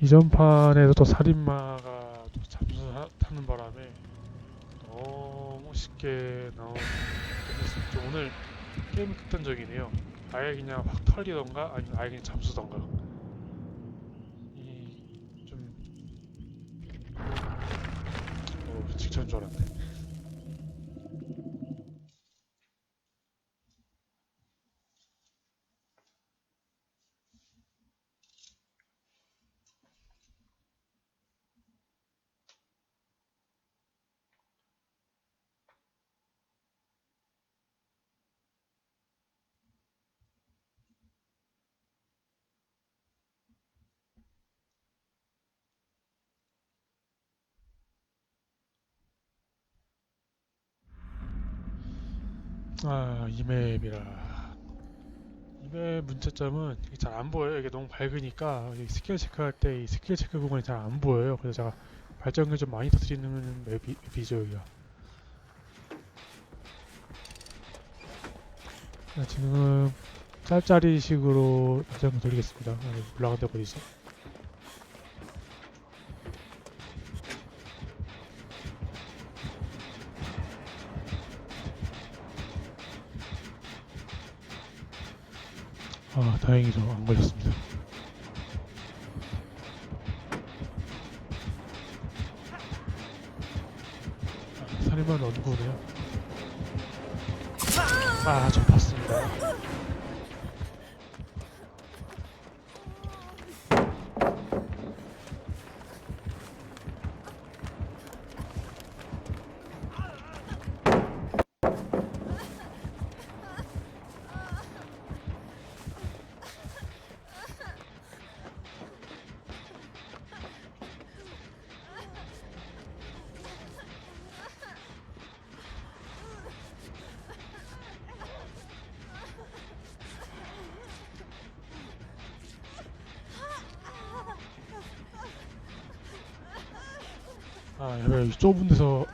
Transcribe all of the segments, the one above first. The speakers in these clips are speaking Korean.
이전 판에도 또 살인마가 또 잠수하는 바람에 너무 쉽게 나온 좀 오늘 게임이 극단적이네요. 아예 그냥 확 털리던가 아니면 아예 그냥 잠수던가. 이 좀 어, 직전 줄 알았네. 아, 이 맵이라. 이맵 문제점은 잘 안 보여요. 이게 너무 밝으니까 이 스킬 체크할 때 이 스킬 체크 구간이 잘 안 보여요. 그래서 제가 발전기 좀 많이 터뜨리는 맵이, 맵이죠, 여기가. 자, 지금 짤짤이 식으로 발전기 돌리겠습니다. 아니, 올라간 데가 어디 있어? 아, 다행히도 안 걸렸습니다. 아, 살인마는 언구네요. 아, 저 아, 여기 좁은 데서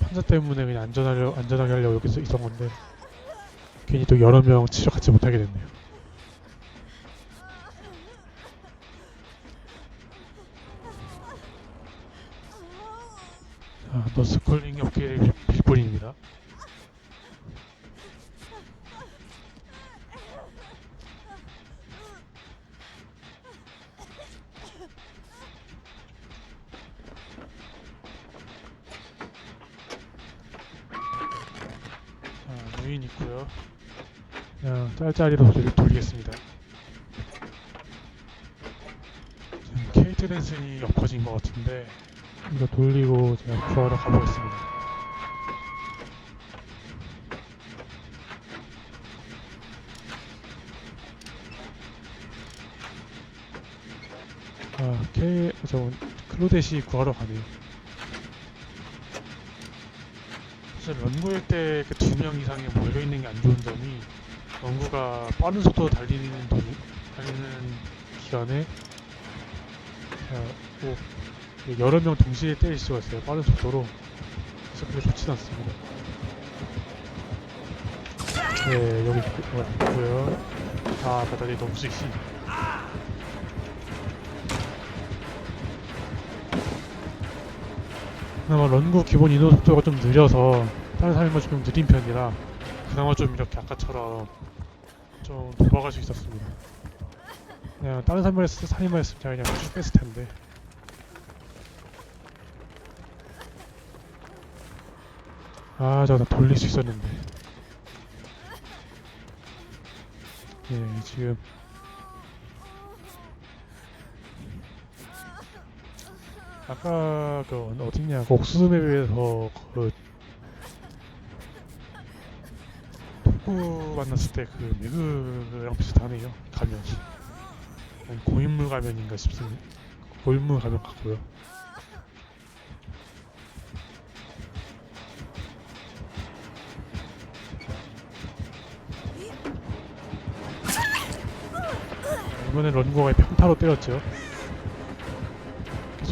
판자 때문에 그냥 안전하려, 안전하게 하려고 여기서 있던 건데 괜히 또 여러 명 지적하지 못하게 됐네요. 자, 너스컬링 업계 빌본입니다. 자, 유인 있고요. 그냥 짤짤이로 돌- 돌리겠습니다. 케이트 댄슨이 엎어진 것 같은데 이거 돌리고 제가 구하러 가보겠습니다. 아, 케, 저 클로데시 구하러 가네요. 사실 런구일 때 그 두 명 이상이 몰려 있는 게 안 좋은 점이 런구가 빠른 속도로 달리는 도, 달리는 기간에 자, 꼭 여러 명 동시에 때릴 수가 있어요. 빠른 속도로. 그래서 그게 좋진 않습니다. 네, 여기 뭐야, 있고요. 아, 바다리 너무 섹시. 그나마 런구 기본 이동 속도가 좀 느려서 다른 사람보다 좀 느린 편이라 그나마 좀 이렇게 아까처럼 좀 도박할 수 있었습니다. 그냥 다른 사람을 사람을 했으면 제가 그냥 쭉 뺐을 텐데. 아, 다 돌릴 수 있었는데. 예, 지금 아까 그 어딨냐 그 옥수수맵에서 그 토쿠 만났을 때그 매그랑 비슷하네요. 가면이 아니, 고인물 가면인가 싶습니다. 고인물 가면 같고요. 이번에 런고가 평타로 때렸죠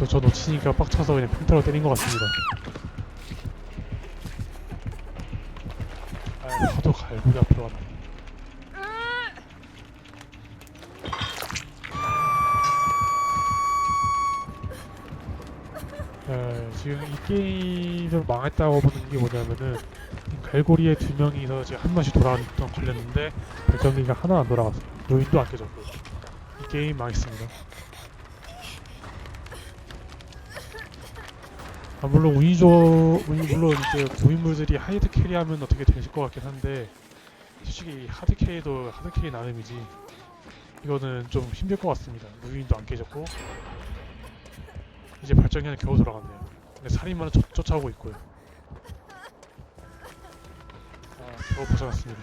그래서 저 놓치니까 빡쳐서 그냥 평타로 때린 것 같습니다. 아, 하도 갈고리 앞으로 왔네. 에, 지금 이 게임이 좀 망했다고 보는 게 뭐냐면은 갈고리에 두 명이서 지금 한 번씩 돌아왔던 걸렸는데 발전기가 하나 안 돌아갔어요. 요인도 안 깨졌고 이 게임 망했습니다. 아, 물론 운이 좋 물론 이제 고인물들이 하이드 캐리하면 어떻게 되실 것 같긴 한데 솔직히 하드 캐리도 하드 캐리 나름이지 이거는 좀 힘들 것 같습니다. 무인도 안 깨졌고 이제 발전기는 겨우 돌아갔네요. 근데 살인마는 쫓, 쫓아오고 있고요. 아, 겨우 벗어났습니다.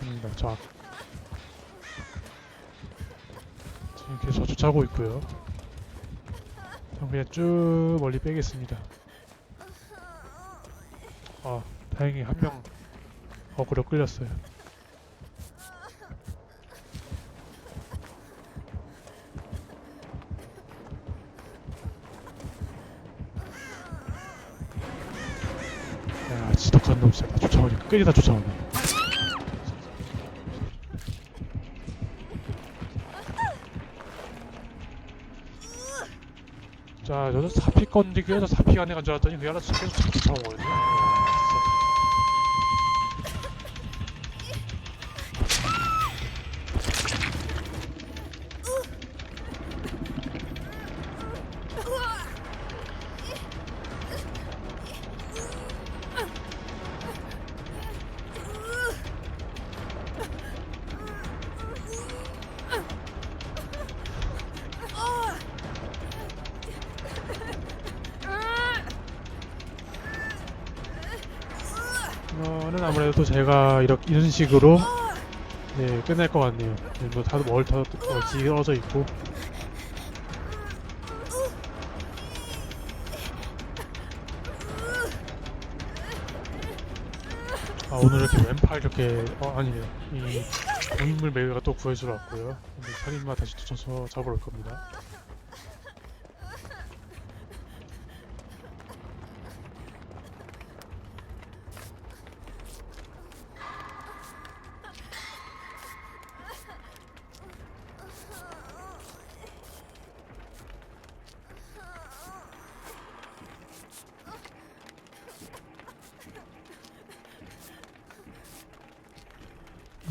아닙니다. 저 앞. 지금 계속 쫓아오고 있고요. 전 그냥 쭉 멀리 빼겠습니다. 아, 다행히 한 명 어그로 끌렸어요. 야, 지독한 놈 진짜 다 쫓아오니 끌리다 쫓아오네. 사피 건데 그래서 사피가 안에 간줄 알았더니 그 알아서 계속 자꾸 쫓아오거 아무래도 제가 이렇게 이런 식으로 네 끝낼 것 같네요. 네, 뭐 다들 멀더 멀지어져 있고 아 오늘 이렇게 왼팔 이렇게 어 아니네요 이 고인물 매그가 또 구해주러 왔고요. 살인마 다시 쫓아서 잡으러 올 겁니다.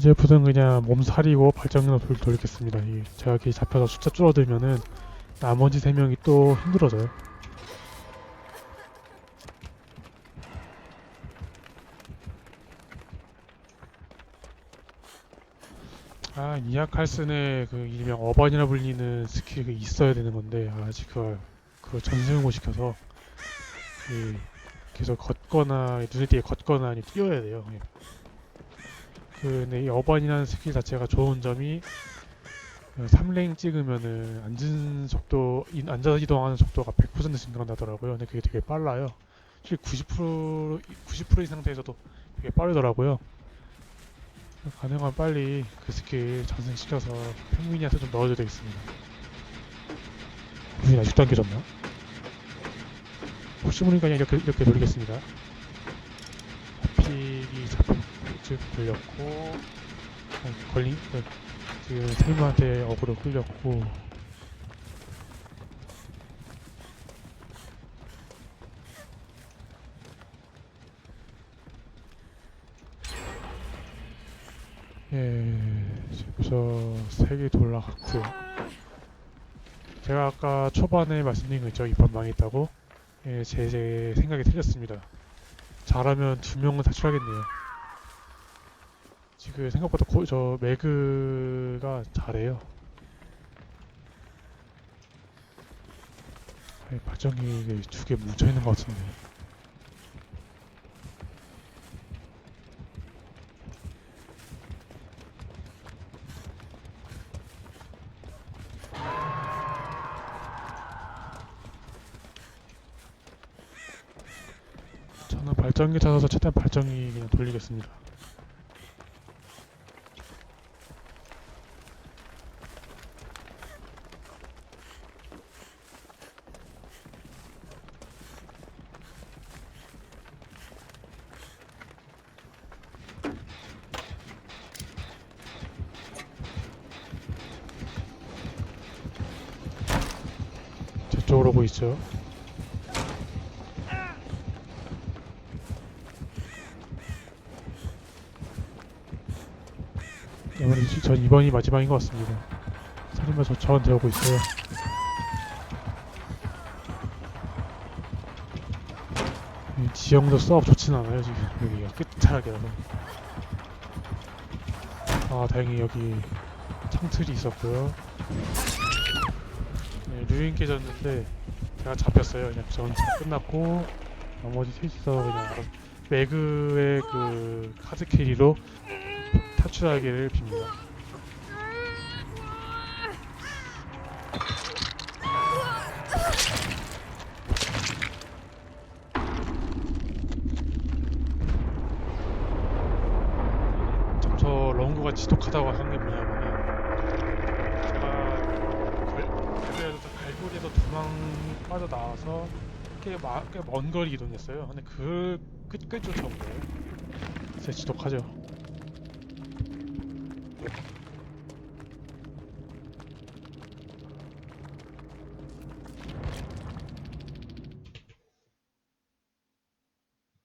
이제부터는 그냥 몸살이고 발전기로 돌, 돌리겠습니다. 이 제가 이렇게 잡혀서 숫자 줄어들면은 나머지 세 명이 또 힘들어져요. 아, 이아칼슨의 그 일명 어반이라 불리는 스킬이 있어야 되는 건데 아직 그걸 그걸 전승을 못 시켜서 이 계속 걷거나 눈에 띄게 걷거나 아니 뛰어야 돼요. 예. 그 근데 이 어반이라는 스킬 자체가 좋은 점이 3랭 찍으면은 앉은 속도 인- 앉아서 이동하는 속도가 100% 증가한다더라고요. 근데 그게 되게 빨라요. 실제 90% 90%인 상태에서도 되게 빠르더라고요. 가능하면 빨리 그 스킬 전승시켜서 펭귄이한테 좀 넣어줘야 되겠습니다. 무슨 아직도 안 깨졌나? 혹시 모르니까 그냥 이렇게 이렇게 돌리겠습니다. 픽이 잡힌 즉 걸렸고 아, 걸린 그, 지금 살인마한테 어그로 끌렸고. 예 벌써 세개 돌아갔고요. 제가 아까 초반에 말씀드린 거 있죠? 이번 망했다고? 예, 제, 제 생각이 틀렸습니다. 잘하면 두 명은 탈출하겠네요 지금 생각보다 고, 저 매그가 잘해요. 아니, 발전기 두개 뭉쳐 있는 것 같은데. 저는 발전기 찾아서 최대한 발전기 그냥 돌리겠습니다. 이쪽으로 오고 있죠. 아무래도 지- 전 이번이 마지막인 것 같습니다. 살인마 저차원 되어오고 있어요. 이 지형도 썩 좋진 않아요 지금 여기가 끝자락이라서. 아 다행히 여기 창틀이 있었고요. 네, 류인 깨졌는데 제가 잡혔어요. 그냥 전 끝났고 나머지 셋이서 그냥 매그의 그 카드 캐리로 탈출하기를 빕니다. 참 저 런구가 지독하다고 한게 뭐냐면은 제가 걸- 배에서 갈고리에서 도망 빠져 나와서 꽤먼 거리 이동했어요. 근데 그 끝까지 쫓아온 거예요. 진짜 지독하죠.